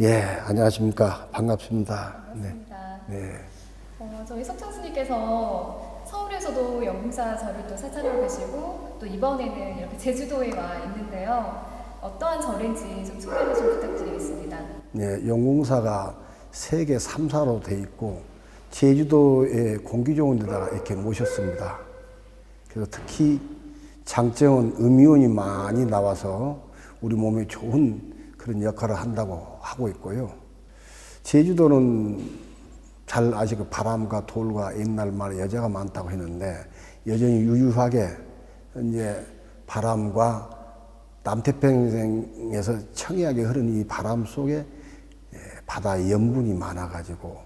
예, 안녕하십니까. 반갑습니다. 네. 반갑습니다. 네. 어, 저희 석창 스님께서 서울에서도 영사 절을 또 사찰하고 계시고 또 이번에는 이렇게 제주도에 와 있는데요. 어떠한 절인지 좀 소개를 좀 부탁드리겠습니다. 네, 영궁사가 세계 3사로 돼 있고 제주도에 공기 좋은 데다가 이렇게 모셨습니다. 그래서 특히 장정은 음이온이 많이 나와서 우리 몸에 좋은 그런 역할을 한다고 하고 있고요. 제주도는 잘 아시고 바람과 돌과 옛날 말에 여자가 많다고 했는데 여전히 유유하게 이제 바람과 남태평양에서 청이하게 흐르는 이 바람 속에 예, 바다에 염분이 많아가지고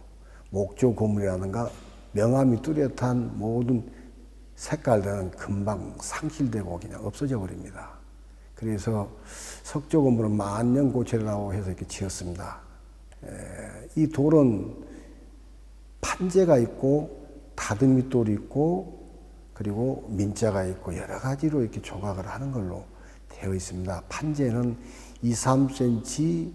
목조 고물이라든가 명암이 뚜렷한 모든 색깔들은 금방 상실되고 그냥 없어져 버립니다. 그래서 석조 고물은 만년 고체라고 해서 이렇게 지었습니다. 에, 이 돌은 판재가 있고 다듬이 돌이 있고 그리고 민자가 있고 여러 가지로 이렇게 조각을 하는 걸로 되어 있습니다. 판재는 2, 3cm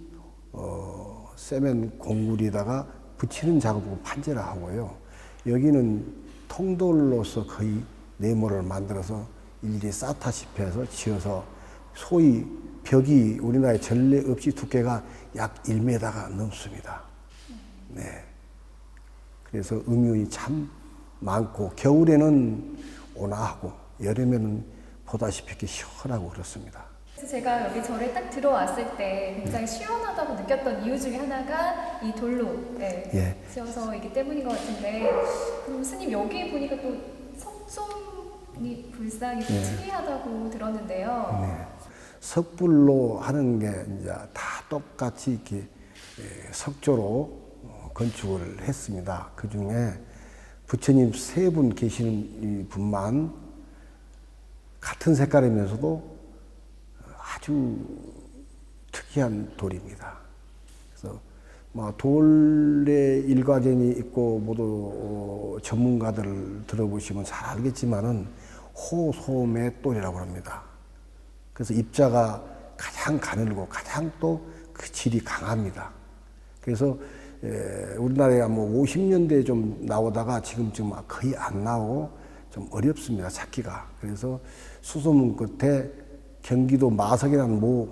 어, 세면 공굴에다가 붙이는 작업을 판재라 하고요. 여기는 통돌로서 거의 네모를 만들어서 일일이 쌓다시피 해서 지어서 소위 벽이 우리나라에 전례 없이 두께가 약 1m가 넘습니다. 네. 그래서 음유이 참 많고 겨울에는 온화하고 여름에는 보다시피 이렇게 시원하고 그렇습니다. 그래서 제가 여기 절에 딱 들어왔을 때 굉장히 시원하다고 느꼈던 이유 중에 하나가 이 돌로 네, 예. 지어서이기 때문인 것 같은데 그럼 스님 여기 보니까 또 석촌이 불상이 좀 예. 특이하다고 들었는데요. 네. 석불로 하는 게 이제 다 똑같이 이렇게 예, 석조로 어, 건축을 했습니다. 그 중에 부처님 세 분 계시는 이 분만 같은 색깔이면서도 아주 특이한 돌입니다. 그래서 뭐 돌의 일과견이 있고 모두 어, 전문가들 들어보시면 잘 알겠지만은 호소매 돌이라고 합니다. 그래서 입자가 가장 가늘고 가장 또 그 질이 강합니다. 그래서 에, 우리나라에 뭐 50년대에 좀 나오다가 지금쯤 거의 안 나오고 좀 어렵습니다. 찾기가. 그래서 수소문 끝에 경기도 마석이라는 모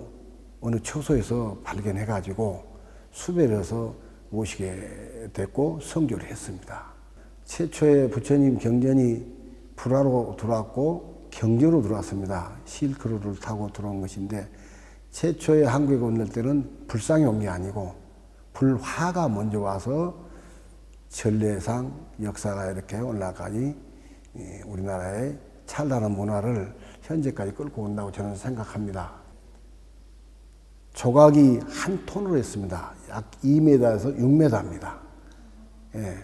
어느 처소에서 발견해 가지고 수배해서 모시게 됐고 성교를 했습니다. 최초의 부처님 경전이 불화로 들어왔고 경교로 들어왔습니다. 실크로를 타고 들어온 것인데 최초의 한국에 건널 때는 불상이 온 게 아니고 불화가 먼저 와서 전례상 역사가 이렇게 올라가니 이 우리나라의 찬란한 문화를 현재까지 끌고 온다고 저는 생각합니다. 조각이 한 톤으로 했습니다. 약 2m에서 6m입니다. 예.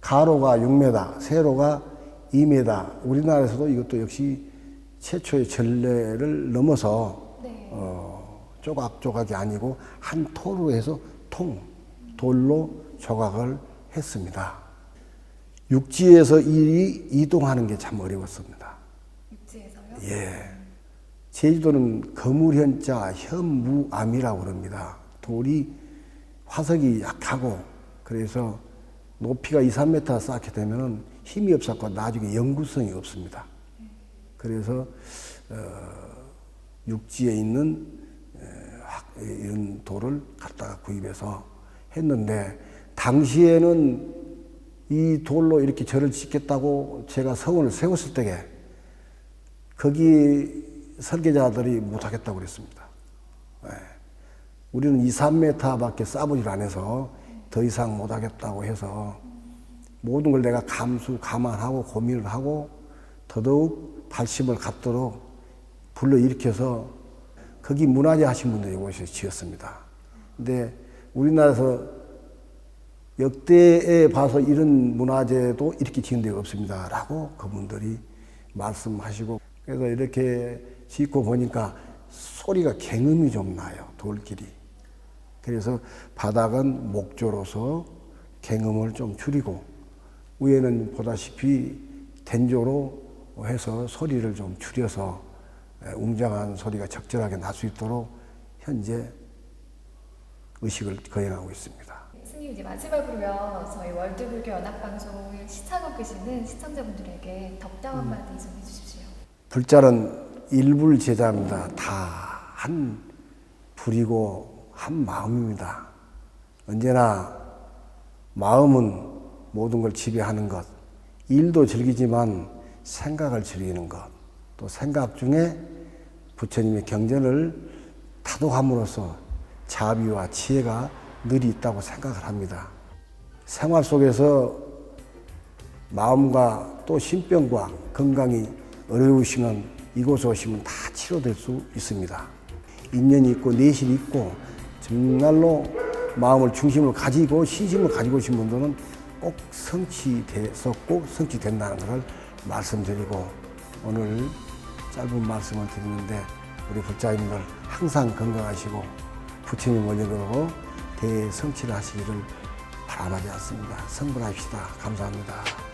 가로가 6m, 세로가 2m. 우리나라에서도 이것도 역시 최초의 전례를 넘어서 네. 어, 조각 조각이 아니고 한 토로 해서 통, 돌로 조각을 했습니다. 육지에서 일이 이동하는 게 참 어려웠습니다. 육지에서요? 예. 제주도는 거물현자 현무암이라고 그럽니다. 돌이 화석이 약하고 그래서 높이가 2, 3m 쌓게 되면은 힘이 없었고 나중에 영구성이 없습니다. 그래서 어, 육지에 있는 에, 확- 이런 돌을 갖다가 구입해서 했는데 당시에는 이 돌로 이렇게 절을 짓겠다고 제가 서원을 세웠을 때에 거기 설계자들이 못하겠다고 그랬습니다. 예. 우리는 2, 3m밖에 쌓아보질 않아서 더 이상 못하겠다고 해서 모든 걸 내가 감수, 감안하고 고민을 하고 더더욱 발심을 갖도록 불러일으켜서 거기 문화재 하신 분들이 오셔서 지었습니다. 근데 우리나라에서 역대에 봐서 이런 문화재도 이렇게 지은 데가 없습니다. 라고 그분들이 말씀하시고 그래서 이렇게 짓고 보니까 소리가 갱음이 좀 나요. 돌길이. 그래서 바닥은 목조로서 갱음을 좀 줄이고 위에는 보다시피 된조로 해서 소리를 좀 줄여서 웅장한 소리가 적절하게 날 수 있도록 현재 의식을 거행하고 있습니다. 스님 이제 마지막으로요 저희 월드불교 연합방송을 시청하고 계시는 시청자분들에게 덕담 한마디 좀 해주십시오. 불자는 일불 제자입니다. 다 한 불이고 한 마음입니다. 언제나 마음은 모든 걸 지배하는 것, 일도 즐기지만 생각을 즐기는 것, 또 생각 중에 부처님의 경전을 타독함으로써 자비와 지혜가 늘 있다고 생각을 합니다. 생활 속에서 마음과 또 신병과 건강이 어려우시면 이곳에 오시면 다 치료될 수 있습니다. 인연이 있고 내실이 있고 정말로 마음을 중심으로 가지고 신심을 가지고 오신 분들은 꼭꼭 성취된다는 것을 말씀드리고 오늘 짧은 말씀을 드리는데 우리 불자님들 항상 건강하시고 부처님 원력으로 대성취를 하시기를 바라지 않습니다. 성불합시다. 감사합니다.